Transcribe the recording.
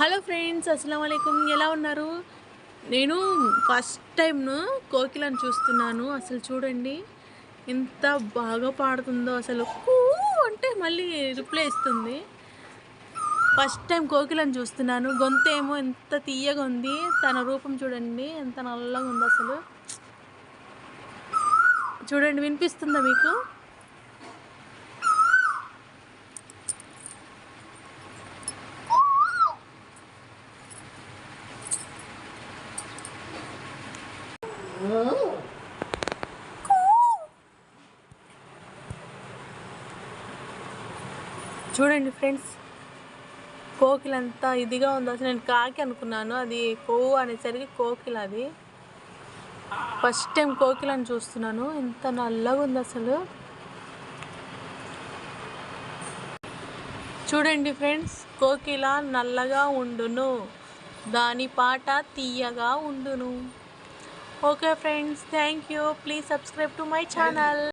Hello friends అస్సలం అయికం ఎలా ఉన్నారు? నేను ఫస్ట్ టైంను కోకిలను చూస్తున్నాను. అసలు చూడండి ఎంత బాగా పాడుతుందో అసలు. కూ అంటే మళ్ళీ రిప్లై ఇస్తుంది. ఫస్ట్ టైం కోకిలను చూస్తున్నాను. గొంత ఏమో ఎంత తీయగా ఉంది. తన రూపం చూడండి ఎంత నల్లగా ఉందో అసలు. చూడండి వినిపిస్తుందా మీకు? చూడండి ఫ్రెండ్స్ కోకిల ఇదిగా ఉందో అసలు నేను కాకి అనుకున్నాను అది కోవు అనేసరికి కోకిల అది. ఫస్ట్ టైం కోకిలని చూస్తున్నాను ఎంత నల్లగా ఉంది అసలు. చూడండి ఫ్రెండ్స్ కోకిల నల్లగా ఉండును దాని పాట తీయగా ఉండును. Okay friends, thank you. Please subscribe to my channel.